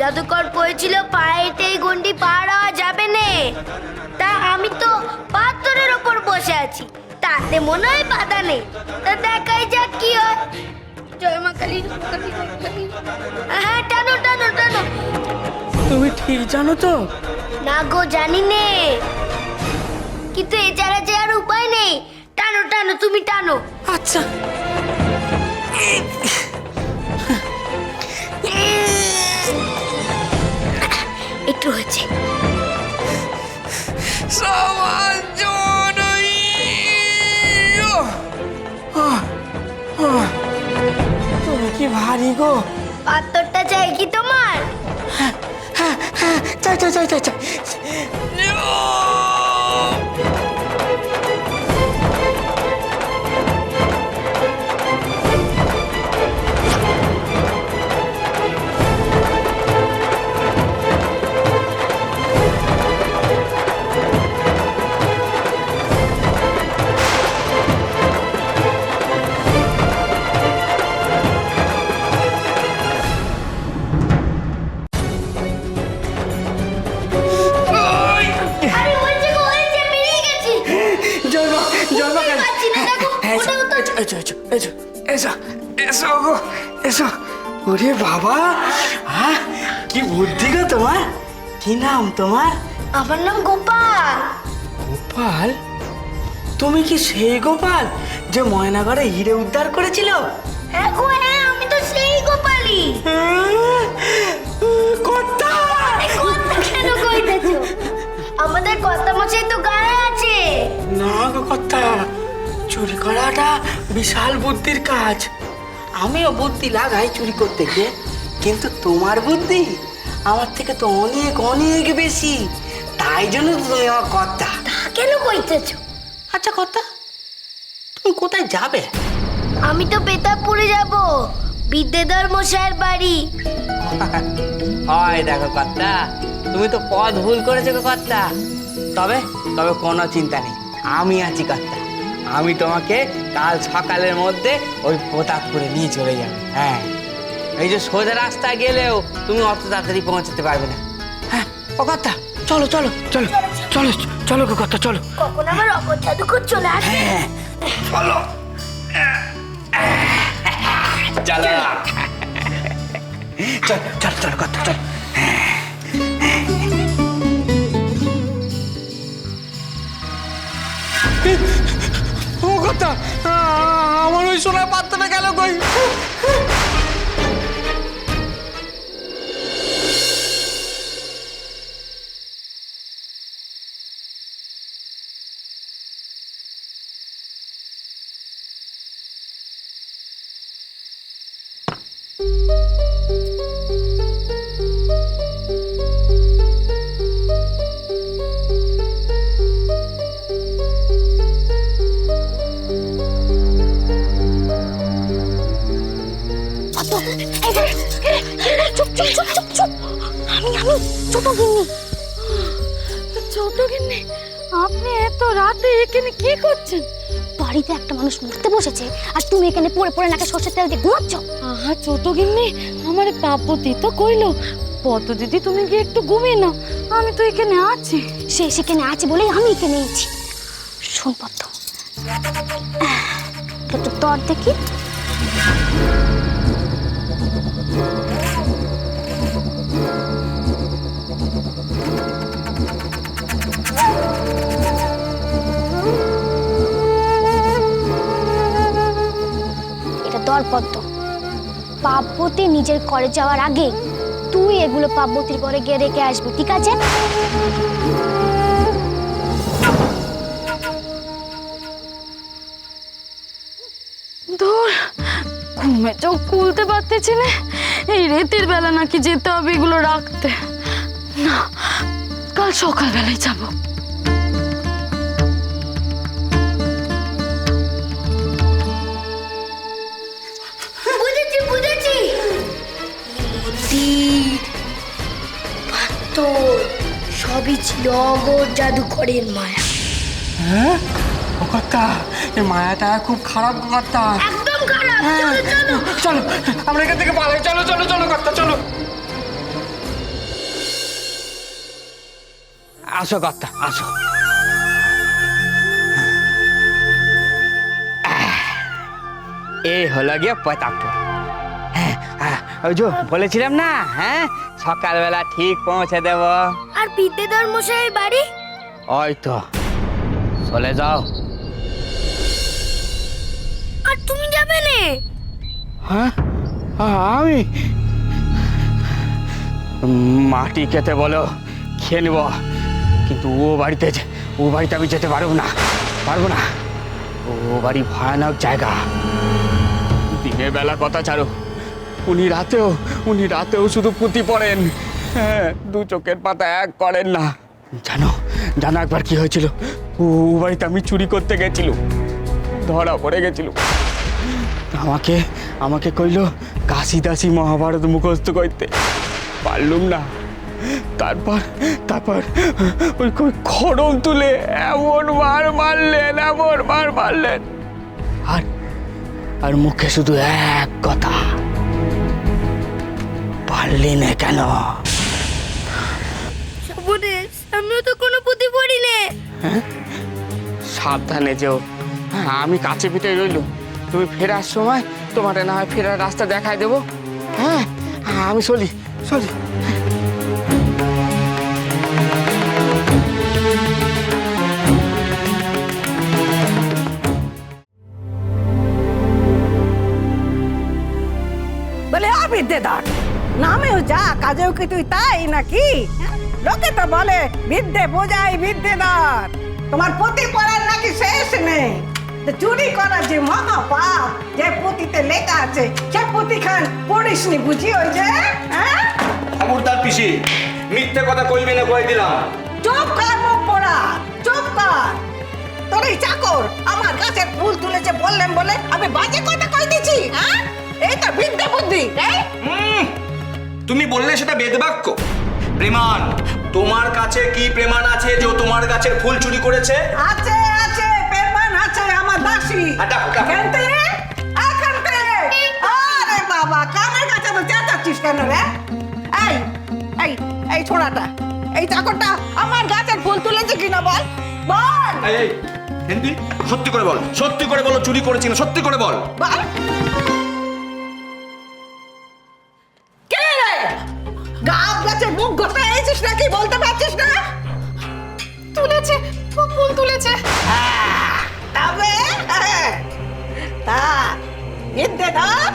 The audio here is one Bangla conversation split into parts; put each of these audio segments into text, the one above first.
জাদুকর করেছিল পায়েতে এই গন্ডি পার হওয়া যাবে না। তা আমি তো পাথরের ওপর বসে আছি তাতে মনে হয় বাধা নেই। তা দেখাই যাক কি হয়। হ্যাঁ টানো টানো টানো। তুমি ঠিক জানো তো? না গো জানি নে। কিন্তু এছাড়া যে আর উপায় নেই টানো টানো তুমি টানো। আচ্ছা। একটু হয়েছে তুমি কি ভারী গো? পাথরটা চাই কি তোমার? হ্যাঁ হ্যাঁ চাই চাই চাই চাই চাই। এসো, এসো, এসো। ওরে বাবা হ্যাঁ কি বুদ্ধি গো তোমার? কি নাম তোমার? আমার নাম গোপাল। গোপাল? তুমি কি সেই গোপাল যে ময়নাগড়ে হিরে উদ্ধার করেছিল? হ্যাঁ গো হ্যাঁ আমি তো সেই গোপালই। বিশাল বুদ্ধির কাজ। আমিও বুদ্ধি লাগাই চুরি করতে গিয়ে। কিন্তু তোমার বুদ্ধি আমার থেকে তো অনেক অনেক বেশি। তাই জন্য তো তুমি আমার কথা তা কেন কইতেছো? আচ্ছা কর্তা তুমি কোথায় যাবে? আমি তো পেতাবপুরে যাব বিদ্যেধর মশাইয়ের বাড়ি। হয় দেখো কর্তা তুমি তো পথ ভুল করেছ কর্তা। তবে তবে কোনো চিন্তা নেই আমি আছি কর্তা। আমি তোমাকে কাল সকালের মধ্যে ওই প্রতাপ করে নিয়ে চলে যাবে। হ্যাঁ। এই যে সোজা রাস্তায় গেলেও তুমি অত তাড়াতাড়ি পৌঁছাতে পারবে না। হ্যাঁ ও কর্তা চলো চলো চলো চলো চলো গো কর্তা চলো। কখন আমার অপর জাদুকর চলে আসে হ্যাঁ চলো। চলো চল চল চল। কথা আমার ওই সোনার পাত্রটা গেল কই? ছোট গিন্নি। ছোট গিন্নি আপনি এত রাতে এখানে কি করছেন? বাড়িতে একটা মানুষ মরতে বসেছে আর তুমি এখানে পড়ে পড়ে নাকে সর্ষের তেল দিয়ে ঘুমাচ্ছ? আহা ছোট গিন্নি আমার পাপতি তো কইলো পত দিদি তুমি গিয়ে একটু ঘুমিয়ে নাও আমি তো এখানে আছি। সে সেখানে আছে বলেই আমি এখানে এসেছি শোন পদ্ম একটু তর দেখি এটা দর পদ্ম পার্বতী নিজের ঘরে যাওয়ার আগে তুই এগুলো পার্বতীর ঘরে গিয়ে রেখে আসবি, ঠিক আছে? ঘুমে চোখ খুলতে পারতেছি না। এই রেতের বেলা নাকি যেতে হবে এগুলো রাখতে। কাল সকালবেলায় যাব। বুঝেছি বুঝেছি। পাথর সবই ছিল অগর জাদুকরের মায়া। হ্যাঁ? ও কথা এই মায়াটা খুব খারাপ কথা একদম খারাপ হ্যাঁ। চলো চলো। চলো আমরা এখান থেকে পালাই চলো চলো চলো কর্তা চলো। আসো কর্তা আসো। এই হলো গিয়ে প্রতাপপুর হ্যাঁ হ্যাঁ, ওই যে বলেছিলাম না হ্যাঁ সকালবেলা ঠিক পৌঁছে দেব। আর বিদ্যেধর মশাইয়ের বাড়ি? ওই তো চলে যাও। আর তুমি যাবে না? হ্যাঁ আমি? মাটি খেতে বলো খেয়ে নেব। কিন্তু ও বাড়িতে ও বাড়িতে আমি যেতে পারব না। পারব না। ও বাড়ি ভয়ানক জায়গা। দিনের বেলা কথা ছাড়ো। উনি রাতেও উনি রাতেও শুধু পুঁতি পড়েন। হ্যাঁ দু চোখের পাতা এক করেন না। জানো জানো একবার কি হয়েছিল? ও বাড়িতে আমি চুরি করতে গেছিল ধরা পড়ে গেছিল আমাকে আমাকে কইল কাশি দাসি মহাভারত মুখস্থ করতে। পারলুম না। তারপর তারপর ওই খড়ম তুলে এমন মার মারলেন এমন মার মারলেন। আর আর মুখে শুধু এক কথা। পারলি না কেন? সবুরেশ আমিও তো কোনো পুঁতি পড়ি নে সাবধানে যেও। হ্যাঁ আমি কাছে পিঠে রইলুম। তুমি ফেরার সময় তোমার না হয় ফেরার রাস্তা দেখাই দেবো। হ্যাঁ আমি চলি চলি। বলে আ বিদ্যেদার নামেও যা কাজেও কি তুই তাই নাকি? লোকে তো বলে বিদ্যে বোঝাই বিদ্যেদার তোমার পুঁতি পড়ার নাকি শেষ নেই? চুরি করার যে মহা পাপ যে পুঁতিতে লেখা আছে সে পুঁতি খান পড়িসনি বুঝি ওই যে? হ্যাঁ? খবরদার পিসি মিথ্যে কথা কইবে না কই দিলাম। চুপ কর মুখ পড়া চুপ কর। তোর এই চাকর আমার কাছে ফুল তুলেছে বললেন বলে আমি বাজে কথা কই দিছি হ্যাঁ? এই তো বিদ্যে বুদ্ধি তুমি বললে সেটা বেদবাক্য। প্রেমান তোমার কাছে কি প্রেমান আছে যে তোমার গাছের ফুল চুরি করেছে? আছে আছে পেপান আছে আমার দাসী। আর। খেলতে বাবা কানের কাছে তো চেঁচাচ্ছিস কেন রে? এই এই এই ছোড়াটা এই চাকরটা আমার গাছের ফুল তুলেছে কিনা বল? বল। এই হিন্দি সত্যি করে বল সত্যি করে বলো চুরি করেছি না সত্যি করে বল। বল। ঘষে এসেছিস নাকি? বলতে পারছিস না? তুলেছে ফুল তুলেছে। তবে হ্যাঁ, তা বিদ্যে ধর।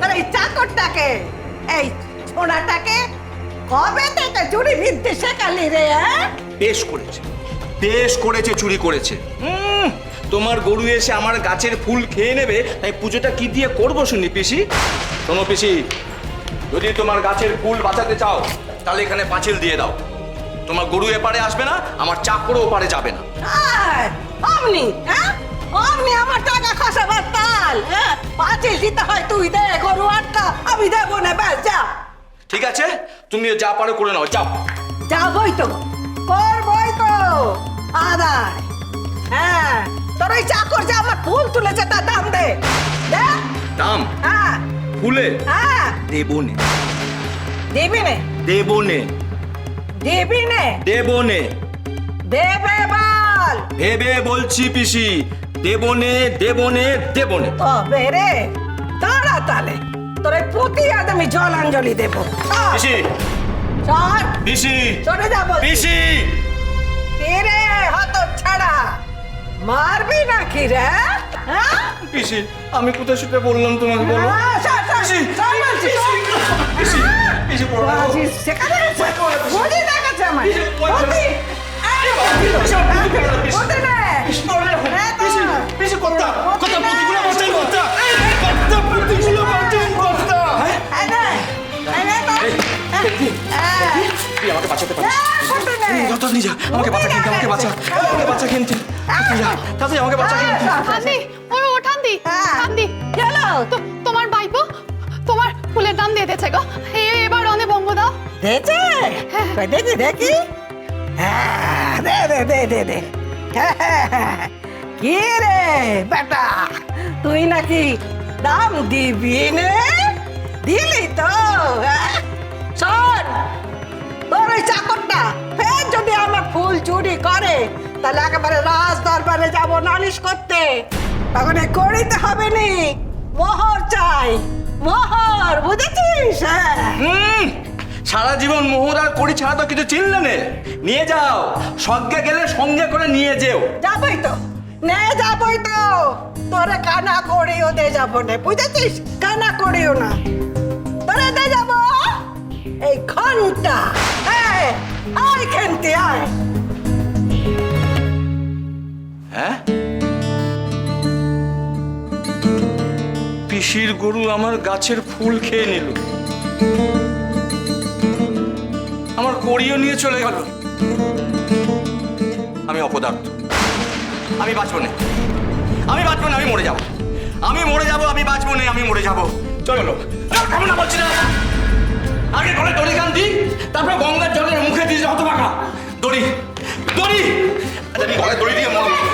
তোর এই চাকরটাকে এই ছোড়াটাকে কবে থেকে চুরি বিদ্যে শেখালি রে হ্যাঁ? বেশ করেছে বেশ করেছে চুরি করেছে। হুম, তোমার গরু এসে আমার গাছের ফুল খেয়ে নেবে তাই পুজোটা কি দিয়ে করব শুনি পিসি? শোনো পিসি যদি তোমার গাছের ফুল বাঁচাতে চাও তাহলে এখানে পাঁচিল দিয়ে দাও। তোমার গরু এপারে আসবে না আমার চাকরও ওপারে যাবে না। অমনি হ্যাঁ? অমনি আমার টাকা খসাবার তাল হ্যাঁ? পাঁচিল দিতে হয় তুই দে গরু আটকা আমি দেবো না ব্যাস যা। ঠিক আছে? তুমি যা পারো করে নাও যাও। যাবই তো করবই তো। আদায় হ্যাঁ। তোর ওই চাকর যে আমার ফুল তুলেছে তার দাম দে। দাম? হ্যাঁ। ফুলে? হ্যাঁ। দেবনে দিবি নে। দেবনে। দিবি নে দেবনে। দেবে বল। ভেবে বলছি পিসি দেবনে দেবনে দেবনে। তবে রে দাঁড়া তালে তোর প্রতি আজ আমি জলাঞ্জলি দেবো। পিসি। চল। পিসি। চলে যাব পিসি। কে রে হত ছাড়া মারবি নাকি রে? হ্যাঁ? পিসি আমি কোথায় সেটা বললাম তোমাকে বলো? হ্যাঁ, পিসি। পিসি। পিসি বলো বাজি শেখাতে দেখাচ্ছে আমায়। পিসি, বল, বল। বুঝি? এই, বুঝি, পিসি, পিসি, বুঝি নে? পিসি, বলো। তো। পিসি, পিসি, কর্তা, কর্তা, বুঝি নে? পুঁতিগুলো বাঁচান, কর্তা। কর্তা, পুঁতিগুলো বাঁচান, কর্তা। এই নে, এই নে তো। এই, তুই আমাকে বাঁচাতে পারিস? যত আমাকে বাঁচা কিনতে আমাকে বাঁচা আমাকে বাঁচা কিনতে যা আমাকে বাঁচা কিনতে ও হ্যাঁ। তোমার ভাইপো তোমার ফুলের দাম দিয়ে দিয়েছে গো এবার অনেক বঙ্গ দাও দেখে? কই দেখি দেখি হ্যাঁ, দে দে দে দে দে কি রে বেটা তুই নাকি দাম দিবি নে দিলি তো হ্যাঁ? শোন তোর ওই চাকরটা ফের যদি আমার ফুল তাহলে একেবারে রাজ দরবারে যাব নালিশ করতে তখন এ করিতে হবে নি মোহর চাই মোহর বুঝেছিস হ্যাঁ হুম সারা জীবন মোহর আর করি ছাড়া তো কিছু চিনলে নে। নিয়ে যাও। সজ্ঞে গেলে সঙ্গে করে নিয়ে যেও। যাবই তো। নে যাবই তো। তোরে কানা করিও দে যাব না। বুঝেছিস? কানা করিও না। তোরে দে যাব। এই ঘণ্টা। হ্যাঁ আয় খেলতে আয়। হ্যাঁ? পিসির গরু আমার গাছের ফুল খেয়ে নিল। আমার করিও নিয়ে চলে গেল। আমি অপদার্থ। আমি বাঁচব না। আমি বাঁচব না, আমি মরে যাব। আমি মরে যাব, আমি বাঁচব না, আমি মরে যাব। চলো কেমন না বলছি না। আগে ঘরে দড়ি কান দিই তারপর গঙ্গার জলের মুখে দিয়ে হতবাকা দড়ি দড়ি। আচ্ছা আমি ঘরে দড়ি দিয়ে মরব।